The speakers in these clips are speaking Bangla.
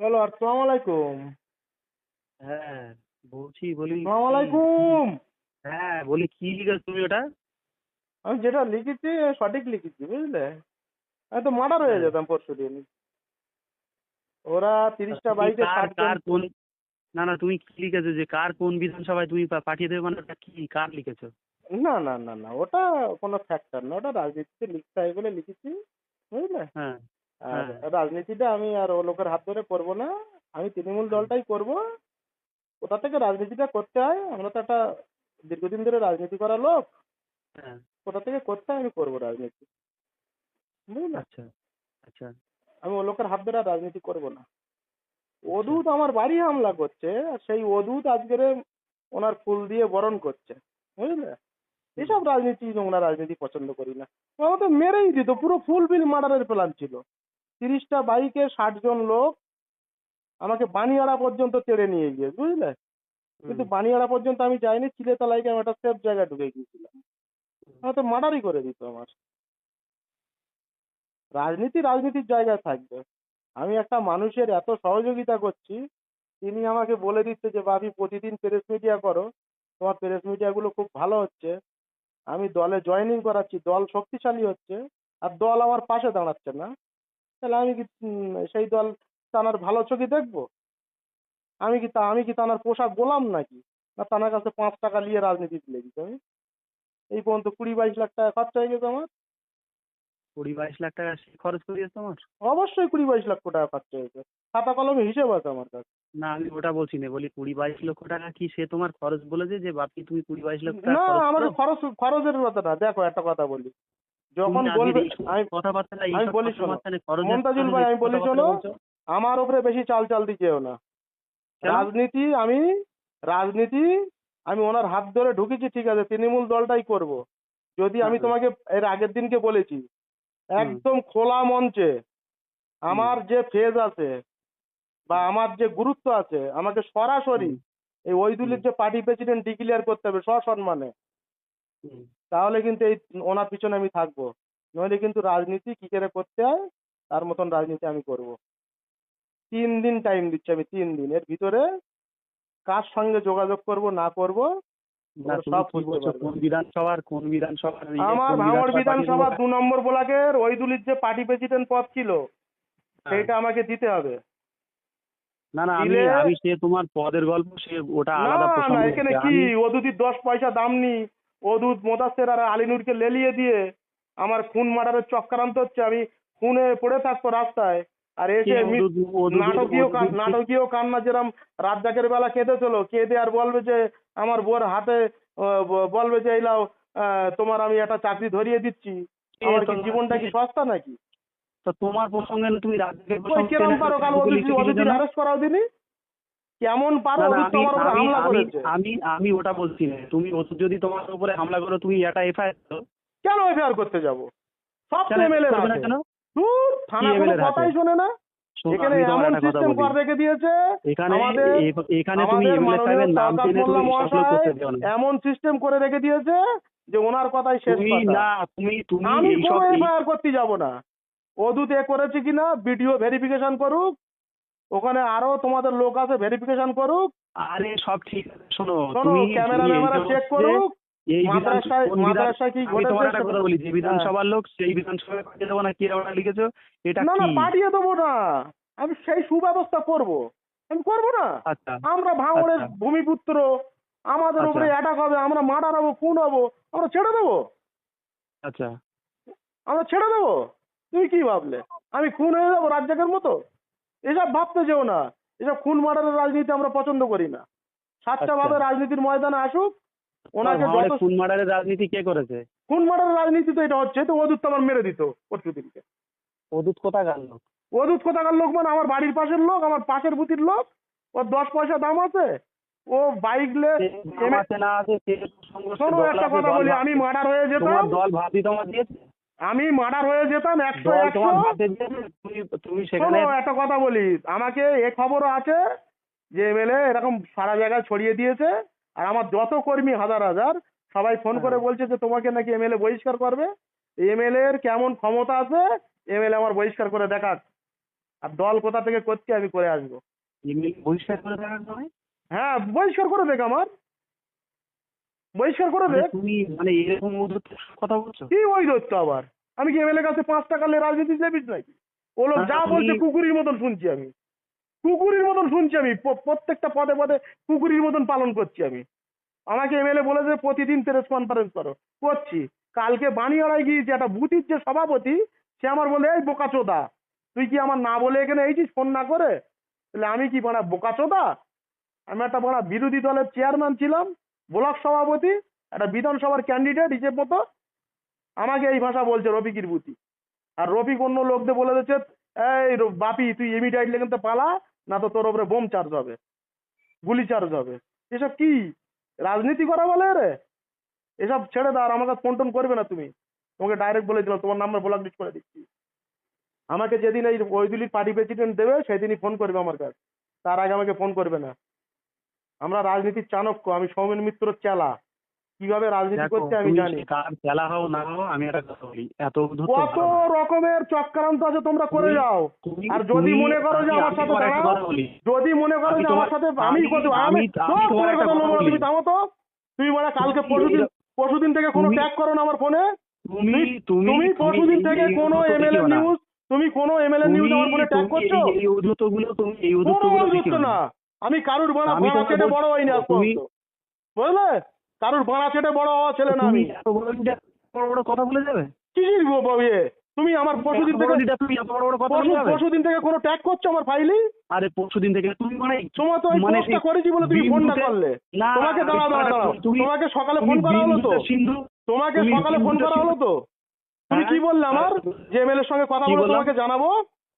হ্যালো আসসালামু আলাইকুম। হ্যাঁ বলছি বলি আসসালামু আলাইকুম। হ্যাঁ বলি কি লিখেছো তুমি ওটা? আমি যেটা লিখেছি সঠিক লিখেছি বুঝলে? আমি তো মার্ডার হয়ে হ্যাঁ। যেতাম পরশু দিন ওরা তিরিশটা বাইকে কার কোন না না তুমি কি লিখেছো যে কার কোন বিধানসভায় তুমি পাঠিয়ে দেবে মানে ওটা কি? কার লিখেছো? না না না না ওটা কোনো ফ্যাক্টর না ওটা রাজনীতিতে লিখতে হয় বলে লিখেছি বুঝলে? হ্যাঁ। আর হ্যাঁ। রাজনীতিটা আমি আর ও লোকের হাত ধরে করব না। আমি তৃণমূল দলটাই করব। কোথা থেকে রাজনীতিটা করতে হয়। আমরা তো একটা দীর্ঘদিন ধরে রাজনীতি করা লোক। হ্যাঁ। কোথা থেকে করতে হয় আমি করব রাজনীতি। বুঝলে? আচ্ছা আচ্ছা। আমি ও লোকের হাত ধরে রাজনীতি করব না। অদূত আমার বাড়ি হামলা করছে আর সেই অদূত আজকের ওনার ফুল দিয়ে বরণ করছে। বুঝলে? এসব রাজনীতি নোংরা রাজনীতি পছন্দ করি না। আমার তো মেরেই দিত। পুরো ফুল বিল মার্ডারের প্ল্যান ছিল। তিরিশটা বাইকে ষাট জন লোক আমাকে বানিয়াড়া পর্যন্ত তেড়ে নিয়ে গিয়ে বুঝলে? কিন্তু বানিয়াড়া পর্যন্ত আমি যাইনি চিলেতলায় গিয়ে আমি একটা সেফ জায়গায় ঢুকে গিয়েছিলাম তো মার্ডারই করে দিত আমার। রাজনীতি রাজনীতির জায়গায় থাকবে। আমি একটা মানুষের এত সহযোগিতা করছি তিনি আমাকে বলে দিচ্ছে যে বাপি প্রতিদিন প্রেস মিডিয়া করো। তোমার প্রেস মিডিয়াগুলো খুব ভালো হচ্ছে। আমি দলে জয়েনিং করাচ্ছি দল শক্তিশালী হচ্ছে আর দল আমার পাশে দাঁড়াচ্ছে না। তাহলে আমি কি সেই দল তানার ভালো চোখে দেখব? আমি কি তা আমি কি তানার পোশাক গোলাম নাকি? না তানার কাছে পাঁচ টাকা নিয়ে রাজনীতিতে লেগেছি আমি এই পর্যন্ত কুড়ি বাইশ লাখ টাকা খরচা হয়ে গেছে আমার। কুড়ি বাইশ লাখ টাকা খরচ তোমার? অবশ্যই কুড়ি বাইশ লক্ষ টাকা খরচা হয়েছে। খাতা কলমে হিসেব আছে আমার কাছে। না আমি ওটা বলছি না বলি কুড়ি বাইশ লক্ষ টাকা কি সে তোমার খরচ বলেছে যে বাপি তুমি কুড়ি বাইশ লক্ষ টাকা না খরচ খরচ খরচের কথা না দেখো একটা কথা বলি। যখন বলবে আমি আমি বলি শোনো, মমতাজুল ভাই, আমি বলি শোনো, আমার ওপরে বেশি চাল চাল দিচ্ছেও না। রাজনীতি আমি রাজনীতি আমি ওনার হাত ধরে ঢুকেছি ঠিক আছে তৃণমূল দলটাই করব। যদি আমি তোমাকে এর আগের দিনকে বলেছি একদম খোলা মঞ্চে আমার যে ফেজ আছে বা আমার যে গুরুত্ব আছে আমাকে সরাসরি। এই ওইদুলের যে পার্টি প্রেসিডেন্ট ডিক্লিয়ার করতে হবে সসম্মানে। তাহলে কিন্তু এই ওনার পিছনে আমি থাকব। নইলে কিন্তু রাজনীতি কি করে করতে হয় তার মতন রাজনীতি আমি করব। তিন দিন টাইম দিচ্ছি আমি তিন দিন। এর ভিতরে কার সঙ্গে যোগাযোগ করব না করব ইয়ে, আমার ভাঙড় বিধানসভা দু নম্বর ব্লকের ওইদুলির যে পার্টি প্রেসিডেন্ট পদ ছিল হ্যাঁ। সেইটা আমাকে দিতে হবে। না না আমি আমি সে তোমার পদের গল্প সে ওটা আলাদা না এখানে কি? আমি- ওদুদির দশ পয়সা দাম নি ওদুদ মোদাসের আর আলিনুরকে লেলিয়ে দিয়ে আমার খুন মার্ডারের চক্রান্ত হচ্ছে। আমি খুনে পড়ে থাকব রাস্তায়। আর এসে নাটকীয় নাটকীয় কান্না যেরম রাজ্জাকের বেলা কেঁদে চলো কেঁদে আর বলবে যে আমার বোর হাতে বলবে যে এইলাও আহ, তোমার আমি একটা চাকরি ধরিয়ে দিচ্ছি। আমার কি জীবনটা কি সস্তা নাকি? তো তোমার প্রসঙ্গে তুমি ওই প্রসঙ্গে কিরম পারো কাল ওদের দিলে অ্যারেস্ট করাও দিনি? কেমন পারো না, না, ওদের তো আমি- আমার উপরে হামলা করেছে? আমি আমি ওটা বলছি না। তুমি যদি তোমার উপরে হামলা করো তুমি এটা এফআইআর করো। কেন এফআইআর করতে যাব? সব এমএলএ কেন? থানা কোনো? কথাই শোনে না। এখানে এমন সিস্টেম। করে রেখে দিয়েছে? এখানে এখানে তুমি এমএলএ সাহেবের নাম টেনে তুমি করতে মহাশয় দিও না। এমন সিস্টেম করে রেখে দিয়েছে যে ওনার কথাই শেষ কথা। না তুমি তুমি আমি কোনো এফআইআর করতে যাব না। অদূত এ করেছে কিনা ভিডিও ভেরিফিকেশন করুক ওখানে আরও তোমাদের লোক আছে ভেরিফিকেশন করুক। আরে সব ঠিক আছে। শোনো তুমি ক্যামেরা তুমি ম্যামেরা চেক করুক। এই বিধান মাদ্রাসায় মাদ্রাসায় কি আমি তোমার একটা কথা বলি যে বিধানসভার লোক সেই বিধানসভায় পাঠিয়ে দেবো না কি লিখেছো? এটা না না পাঠিয়ে দেবো না। আমি সেই সুব্যবস্থা করব। আমি করব না। আচ্ছা আমরা ভাঙড়ের আচ্ছা। ভূমিপুত্র আমাদের আচ্ছা। উপরে অ্যাটাক হবে আমরা মার্ডার হব খুন হব আমরা ছেড়ে দেবো। আচ্ছা। আমরা ছেড়ে দেবো? তুমি কি ভাবলে? আমি খুন হয়ে যাব রাজ্জাকের মতো? এসব ভাবতে যেও না। এসব খুন মার্ডারের রাজনীতি আমরা পছন্দ করি না। সাতটা আচ্ছা। ভাবে রাজনীতির ময়দানে আসুক ওনাকে খুন মার্ডারের রাজনীতি কে করেছে? খুন মার্ডারের রাজনীতি তো এটা হচ্ছে তো আমার মেরে দিত অদূত কোথাকার লোক? অদূত কোথাকার লোক মানে আমার বাড়ির পাশের লোক আমার পাশের বুথির লোক ওর দশ পয়সা দাম আছে ও বাইক লে শোনো একটা কথা বলি আমি মার্ডার হয়ে যেতাম। দল ভাবি তোমার দিয়েছে? আমি মার্ডার হয়ে যেতাম একশো একশো। তুমি সেখানে একটা কথা বলি। আমাকে এ খবরও আছে যে এমএলএ এরকম সারা জায়গায় ছড়িয়ে দিয়েছে। আর আমার যত কর্মী হাজার হাজার সবাই ফোন করে হ্যাঁ। বলছে যে তোমাকে নাকি এমএলএ বহিষ্কার করবে। এমএলএ এর কেমন ক্ষমতা আছে এমএলএ আমার বহিষ্কার করে দেখাক। আর দল কোথা থেকে করছি আমি করে আসব। বহিষ্কার করে দেওয়ার নয় হ্যাঁ বহিষ্কার করে দেখ আমার। বহিষ্কার করে মানে দেখ তুমি মানে এরকম ঔদ্ধত্য কথা বলছো? কি ওই দত্ত আবার? আমি কি এমএলএ কাছে পাঁচ টাকা নিয়ে রাজনীতি যাবিস নাকি? ও লোক যা বলছে কুকুরের মতন শুনছি আমি। কুকুরের মতন শুনছি আমি। প্রত্যেকটা পদে পদে কুকুরের মতন পালন করছি আমি। আমাকে এমএলএ বলেছে প্রতিদিন প্রেস কনফারেন্স করো। করছি। কালকে বানিয়াড়ায় গিয়েছি একটা বুথির যে সভাপতি সে আমার বলে এই বোকাচোদা তুই কি আমার না বলে এখানে এইছিস ফোন না করে? তাহলে আমি কি বাড়া বোকাচোদা আমি একটা বাড়া বিরোধী দলের চেয়ারম্যান ছিলাম। ব্লক সভাপতি, একটা বিধানসভার ক্যান্ডিডেট হিসেব মতো আমাকে এই ভাষা বলছে রফিকির বুতি। আর রফিক অন্য লোকদের বলে দিচ্ছে, এই বাপি, তুই ইমিডিয়েট লেগে তো পালা, না তো তোর ওপরে বোম চার্জ হবে, গুলি চার্জ হবে। এসব কি? রাজনীতি করা বলে রে? এসব ছেড়ে দাও আর আমাকে ফোন টোন করবে না তুমি। তোমাকে ডাইরেক্ট বলে দিলাম, তোমার নাম্বার ব্লক লিস্ট করে দিচ্ছি। আমাকে যেদিন এই ওইদুলির পার্টি প্রেসিডেন্ট দেবে, সেদিনই ফোন করবে আমার কাছে। তার আগে আমাকে ফোন করবে না। আমরা রাজনীতির চাণক্য আমি সৌমেন মিত্রর চেলা। কীভাবে রাজনীতি করতে আমি জানি। খেলা হও না হও আমি একটা কথা বলি এত কত রকমের চক্রান্ত আছে তোমরা করে যাও। আর যদি মনে করো যে আমার সাথে দাঁড়াও, যদি মনে করো যে আমার সাথে আমি আমি-। তুমি থামো তো। তুমি মানে কালকে পরশুদিন পরশুদিন থেকে কোনো ট্যাগ করো না আমার ফোনে। তুমি তুমি পরশুদিন থেকে কোনো এমএলএ নিউজ তুমি কোনো এমএলএ নিউজ আমার ফোনে ট্যাগ করছ? এই- তুমি এই দেখিও না। আমি কারুর বাড়া বাড়া তোমাকে বড় আজ তুমি- বুঝলে? কারুর বাড়া ছেটে বড় হওয়া ছেলে না আমি। বড় বড় কথা বলে যাবে? কি ইয়ে? তুমি আমার পরশুদিন এত থেকে তুমি এত বড় বড় কথা বলে পরশু যাবে? পরশুদিন থেকে কোনো ট্যাগ করছ আমার ফাইলি আরে পরশুদিন থেকে তুমি মানে তোমার তো মানে পোস্টটা করেছি বলে তুমি ফোনটা করলে। তোমাকে আমি দাঁড়াও দাঁড়াও তোমাকে- তুমি তোমাকে সকালে ফোন করা হলো তো। তোমাকে সকালে ফোন করা হলো তো। তুমি হ্যাঁ? কি বললে আমার? যে এমএলএ এর সঙ্গে কথা বলে তোমাকে জানাব?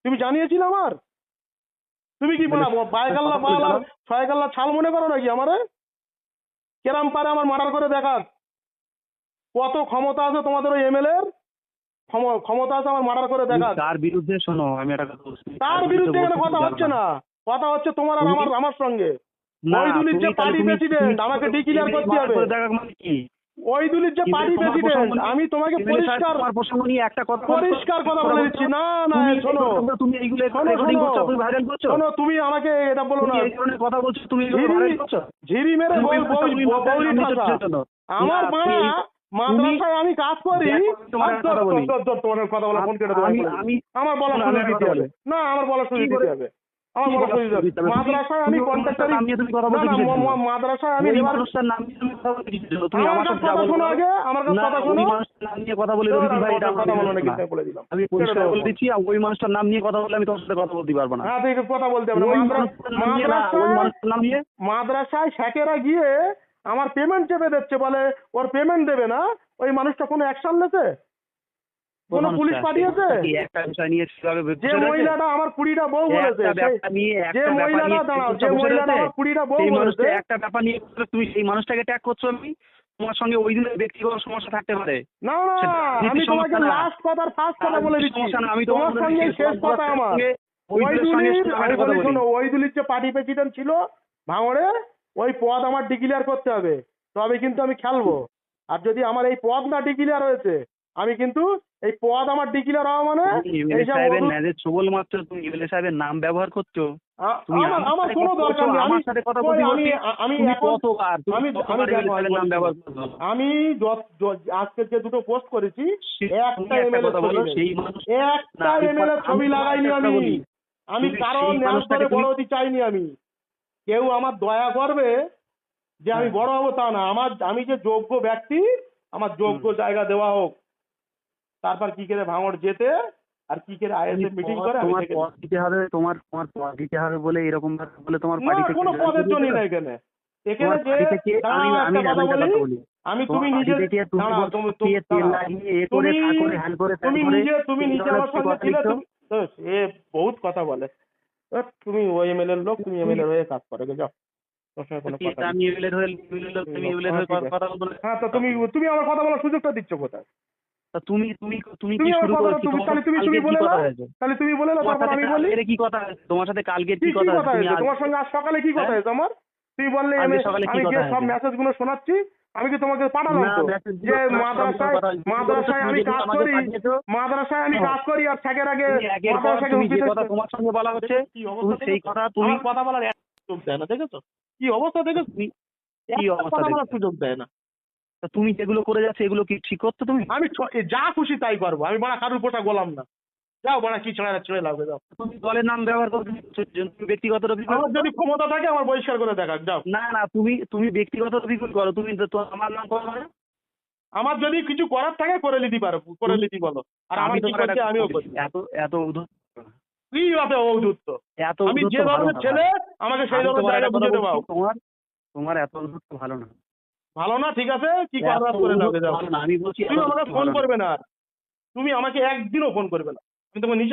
তুমি জানিয়েছিলে আমার? তুমি কি বলা বলে- বায়কাল্লা কথা আর ছয়কাল্লা ছাল মনে করো নাকি আমারে? কেরাম পারে আমার মার্ডার করে দেখাক কত ক্ষমতা আছে তোমাদের ওই এমএলএ এর? ক্ষম- ক্ষমতা আছে আমার মার্ডার করে দেখাক তার বিরুদ্ধে? শোনো আমি একটা কথা বলছি। তার বিরুদ্ধে এখানে কথা হচ্ছে না। কথা হচ্ছে তোমার আর আমার আমার সঙ্গে। ওই দুলির যে president, তুমি- আমাকে declare করতে হবে। দেখাক মানে কি? ওই দুলির যে পার্টি প্রেসিডেন্ট আমি তোমাকে পরিষ্কার তোমার প্রসঙ্গ নিয়ে একটা কথা পরিষ্কার কথা বলে দিচ্ছি। না না তুমি শোনো। তুমি এইগুলো শোনো, রেকর্ডিং করছ তুমি ভাইরাল করছ? শোনো তুমি আমাকে এটা বলো না। এই ধরনের কথা বলছো তুমি এগুলো ঝিরি- ভাইরাল করছ? ঝিরি মেরে বল বল বল-। আমার মাদ্রাসায় আমি কাজ করি। তোমার কথা বলি। বলা ফোন কেটে আমি আমি আমি আমার বলার শোনো, দিতে হবে। না আমার বলা কি দিতে হবে। আমার? মাদ্রাসায় আমি মানুষটার নাম নিয়ে কথা না বলতে না কিসের ম- জন্য? ম- মাদ্রাসায় আমি মানুষটার নাম নিয়ে কথা বলতে কিসের তুমি আমার আমার কাছে সাথে যা কথা শোনো আগে আমার কথা শোনো। নাম নিয়ে কথা বলে তোর রবি ভাই এটা কথা- বলো না। তাই বলে দিলাম। আমি পরিষ্কার বলে দিচ্ছি ওই মানুষটার নাম নিয়ে কথা বললে আমি তোমার সাথে কথা বলতে পারব না। হ্যাঁ তুই কথা বলতে ওই মাদ্রাসায় মানুষটার নাম নিয়ে মাদ্রাসায় শেখেরা গিয়ে আমার পেমেন্ট চেপে দিচ্ছে বলে ওর পেমেন্ট দেবে না? ওই মানুষটা কোনো অ্যাকশন নেছে কোনো পুলিশ পাঠিয়েছে? একটা বিষয় নিয়ে যে মহিলাটা আমার কুড়িটা বউ বলেছে যে মহিলাটা দাঁড়াও যে মহিলাটা আমার কুড়িটা বউ বলেছে মানুষটা একটা ব্যাপার নিয়ে তুমি সেই মানুষটাকে ট্যাগ করছ আমি? তোমার সঙ্গে ওই দিনের ব্যক্তিগত সমস্যা থাকতে পারে। না না সেটা রাজনীতির আমি তোমাকে লাস্ট কথার ফার্স্ট কথা বলে দিচ্ছি। আমি তোমার তোমার সঙ্গে শেষ কথা আমার। ওই দুলির আমি বলি শোনো ওই দুলির যে পার্টি প্রেসিডেন্ট ছিল ভাঙড়ে ওই পদ আমার ডিক্লিয়ার করতে হবে। তবে কিন্তু আমি খেলব। আর যদি আমার এই পদ না ডিক্লিয়ার হয়েছে আমি কিন্তু এই পদ আমার ডিক্লিয়ার হওয়া মানে সাহেবের মাত্র তুমি এমএলএ সাহেবের নাম ব্যবহার করছ? তুমি আমার কোনো দরকার নেই। আমি আমার সাথে কথা বলতে আমি আমি কতবার আমি- নাম ব্যবহার করছ? আমি আজকে যে দুটো পোস্ট করেছি একটা একটা এমএলএ ছবি সেই মানুষ একটা এমএলএ ছবি লাগাইনি আমি। আমি কারও ন্যাস মানুষটাকে বড় হতে চাইনি আমি। কেউ আমার দয়া করবে যে আমি হ্যাঁ। বড় হব তা না। আমার আমি যে যোগ্য ব্যক্তি আমার যোগ্য জায়গা দেওয়া হোক। তারপর কি করে ভাঙড় যেতে আর কি করে আইএসএফ মিটিং করে তোমার পদ দিতে হবে তোমার তোমার পদ দিতে হবে বলে এরকম ভাবে বলে তোমার পার্টি কোনো পদের জন্য না এখানে। এখানে যে আমি আমি কথা বলি। আমি তুমি নিজে তুমি তুমি- তেল। লাগিয়ে এ করে তা তুমি- করে হ্যান করে তুমি নিজে তুমি নিজে আমার সঙ্গে ছিলে। তুমি? তো এ বহুত কথা বলে। তুমি ওই এমএলএ এর লোক তুমি এমএলএ হয়ে কাজ করো যাও হয়ে তুমি তুমি তুমি আমার কথা বলার সুযোগটা দিচ্ছ কোথায়? তুমি তুমি তুমি কি শুরু করেছ? তুমি তাহলে তুমি বলে নাও। তাহলে তুমি বলে নাও তারপর আমি বলি। কি কথা তোমার সাথে কালকে কি কথা তুমি তোমার সঙ্গে আজ সকালে কি কথা হ্যাঁ? হয়েছে? আমার তুমি বললে আমি সকালে কি আমি কথা যে সব মেসেজগুলো শোনাচ্ছি। আমি কি তোমাকে পাঠালাম তো? যে মাদ্রাসায় মাদ্রাসায় আমি কাজ করি মাদ্রাসায় আমি। কাজ করি আর শেখের আগে মাদ্রাসাকে তুমি যে কথা তোমার সঙ্গে বলা হচ্ছে কি তুমি অবস্থা সেই? কথা তুমি কথা বলার সুযোগ দেয় না দেখেছ? কি অবস্থা দেখেছ? কি অবস্থা বলার? সুযোগ দেয় না। তা তুমি যেগুলো করে যাচ্ছ এগুলো কি ঠিক করছ তুমি? আমি যা খুশি তাই করব। আমি বাড়া কারুর পোষা গোলাম না। যাও বাড়া কি ছেড়ে ছেড়ে লাগবে যাও। তুমি দলের নাম ব্যবহার করছ তুমি ব্যক্তিগত আমার যদি ক্ষমতা থাকে আমার বহিষ্কার করে দেখাক যাও। না না তুমি তুমি ব্যক্তিগত অভিযোগ করো তুমি তো আমার নাম করো না। আমার যদি কিছু করার থাকে করে নিতে পারো করে নিতে বলো। আর আমি কি করছে আমিও করি এত এত উদ্ধত কি আছে ঔদুত্ত এত আমি যে ধরনের ছেলে আমাকে সেই ধরনের তোমার জায়গা বুঝে দেবো। তোমার তোমার এত উদ্ধত ভালো না। ভালো না ঠিক আছে? কি করে নাও তুমি আমাকে ফোন করবে না আর। তুমি আমাকে একদিনও ফোন করবে না। আমি তোমাকে নিজে